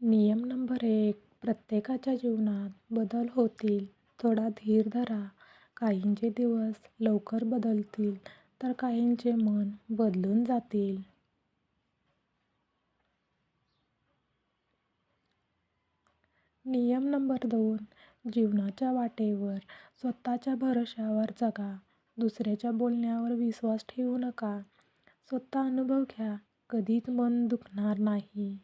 नियम नंबर एक प्रत्येकाच्या जीवनात बदल होतील. थोडा धीर धरा. काहींचे दिवस लवकर बदलतील तर काहींचे मन बदलून जातील. नियम नंबर दोन जीवनाच्या वाटेवर स्वतःच्या भरवशावर जगा. दुसऱ्याच्या बोलण्यावर विश्वास ठेवू नका. स्वतः अनुभव घ्या. कधीच मन दुखणार नाही.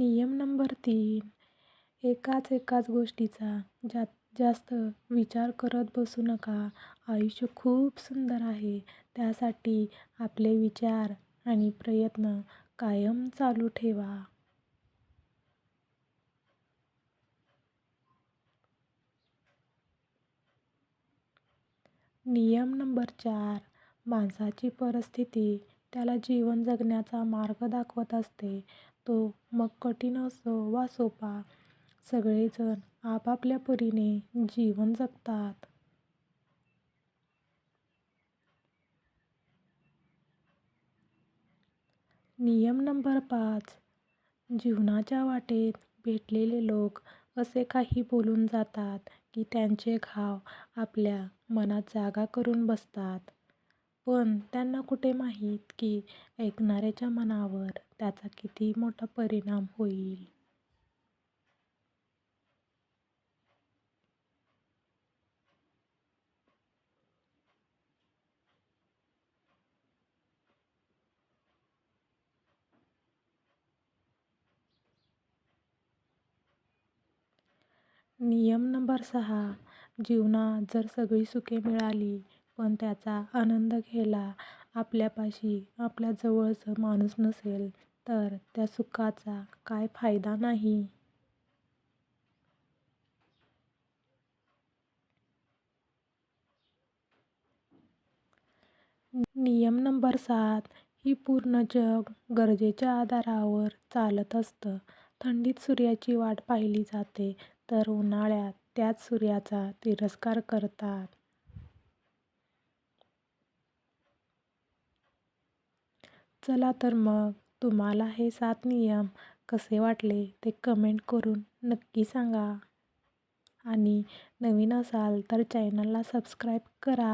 नियम नंबर तीन एकाच एकाच गोष्टीचा जास्त विचार करत बसू नका. आयुष्य खूप सुंदर आहे. त्यासाठी आपले विचार आणि प्रयत्न कायम चालू ठेवा. नियम नंबर चार माणसाची परिस्थिती त्याला जीवन जगण्याचा मार्ग दाखवत असते. तो मग कठीण असो वा सोपा, सगळेजण आपापल्या परीने जीवन जगतात. नियम नंबर पाच जीवनाच्या वाटेत भेटलेले लोक असे काही बोलून जातात की त्यांचे घाव आपल्या मनात जागा करून बसतात. पण त्यांना कुठे माहीत की ऐकणाऱ्याच्या मनावर त्याचा किती मोठा परिणाम होईल. नियम नंबर सहा जीवनात जर सगळी सुखे मिळाली पण त्याचा आनंद घ्यायला आपल्यापाशी आपल्या जवळचं माणूस नसेल तर त्या सुखाचा काय फायदा नाही. नियम नंबर सात ही पूर्ण जग गरजेच्या आधारावर चालत असतं. थंडीत सूर्याची वाट पाहिली जाते तर उन्हाळ्यात त्याच सूर्याचा तिरस्कार करतात. चला तर मग तुम्हाला हे सात नियम कसे वाटले ते कमेंट करून नक्की सांगा. आणि नवीन असाल तर चॅनलला सबस्क्राईब करा.